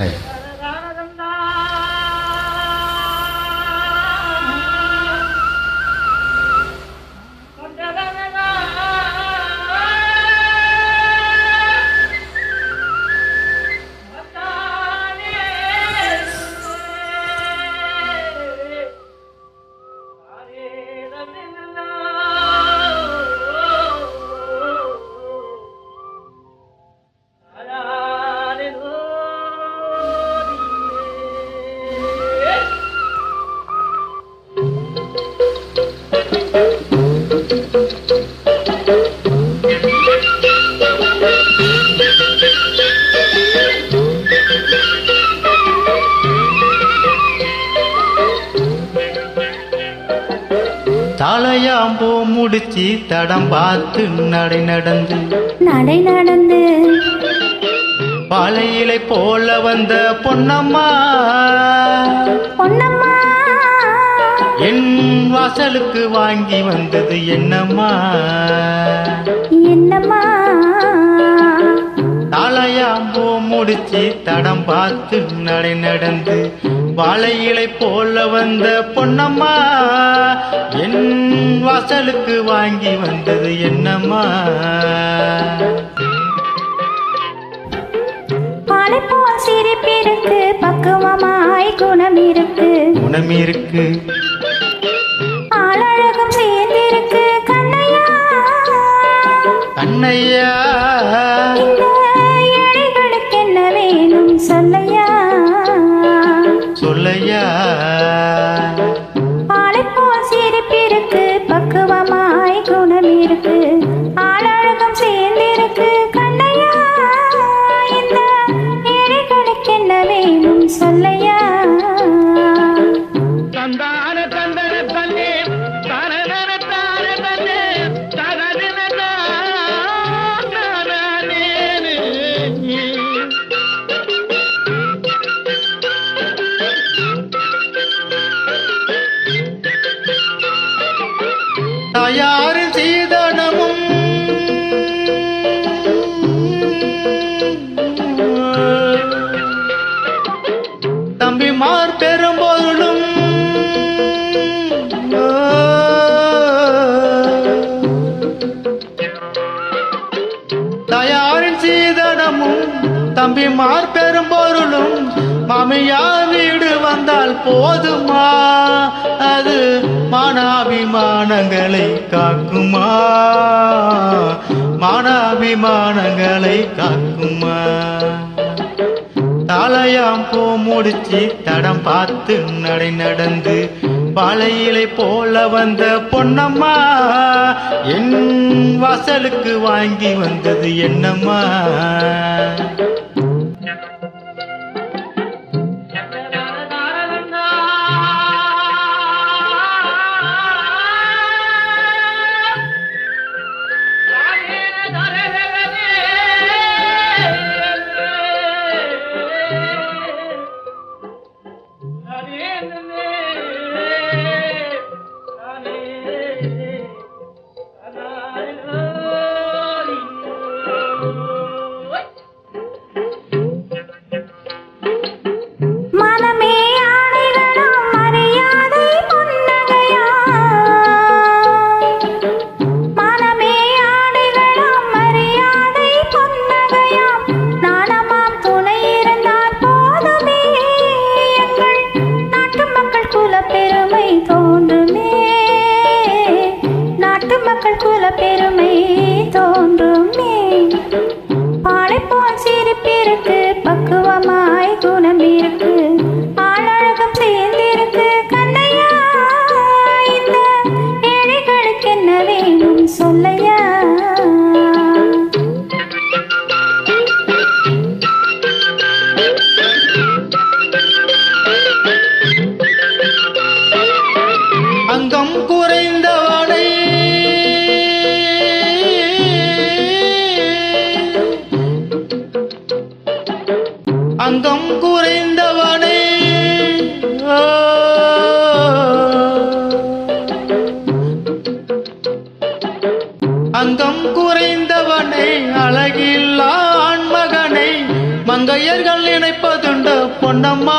哎。தலையாம்பூ முடிச்சு தடம் பார்த்து நடை நடந்து. நடை நடந்து. பாலையிலை போல வந்த பொன்னம்மா. பொன்னம்மா. என் வாசலுக்கு வாங்கி வந்தது என்னம்மா. என்னம்மா? தலையாம்பூ முடிச்சு தடம் பார்த்து நடை நடந்து வாழையிலை போல வந்த பொன்னம்மா என் வாசலுக்கு வாங்கி வந்தது என்னம்மா? சிரிப்பிருக்கு பக்குவமாய் குணம் இருக்கு. குணம் இருக்கு. ஆளழகும் சேர்ந்திருக்கு கண்ணையா? கண்ணையா? வேணும் சொல்லையா தந்தான தம்பிமார் பெரும்பொருளும் மாமியா வீடு வந்தால் போதுமா? அது மானாபிமானங்களை காக்குமா? மானாபிமானங்களை காக்குமா? தலையாம் பூ முடிச்சு தடம் பார்த்து நடை நடந்து பாலையிலை போல வந்த பொன்னம்மா என் வாசலுக்கு வாங்கி வந்தது என்னம்மா? மங்கையர்கள் நினைப்பதுண்டு பொன்னம்மா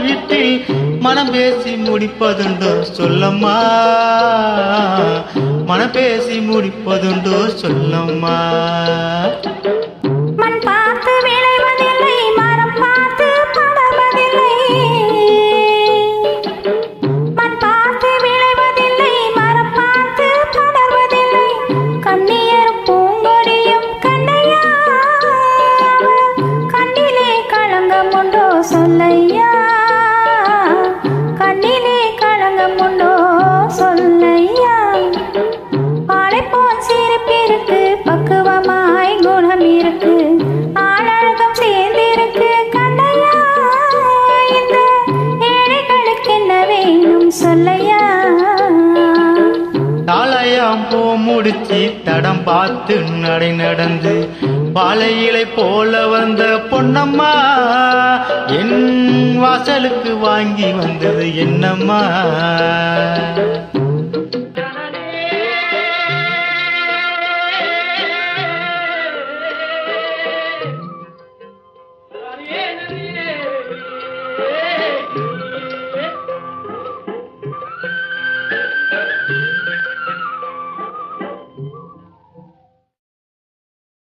வீட்டில் மனம் பேசி முடிப்பதுண்டு சொல்லம்மா. மனம் பேசி முடிப்பதுண்டு சொல்லம்மா. சொல்லையா? கண்ணிலே களங்கம் உண்டோ சொல்லையா? வாழைப்போல் சிரிப்பிருக்கு பக்குவமாய் குணம் இருக்கு. ஆளழகம் சேர்ந்திருக்கு கண்ணையா? இந்த ஏழைகளுக்கு என்ன வேணும் சொல்லையா? தாளையாம் பூ முடிச்சு தடம் பார்த்து நடை நடந்து பாலை போல வந்த பொன்னம்மா என் வாசலுக்கு வாங்கி வந்தது என்னம்மா?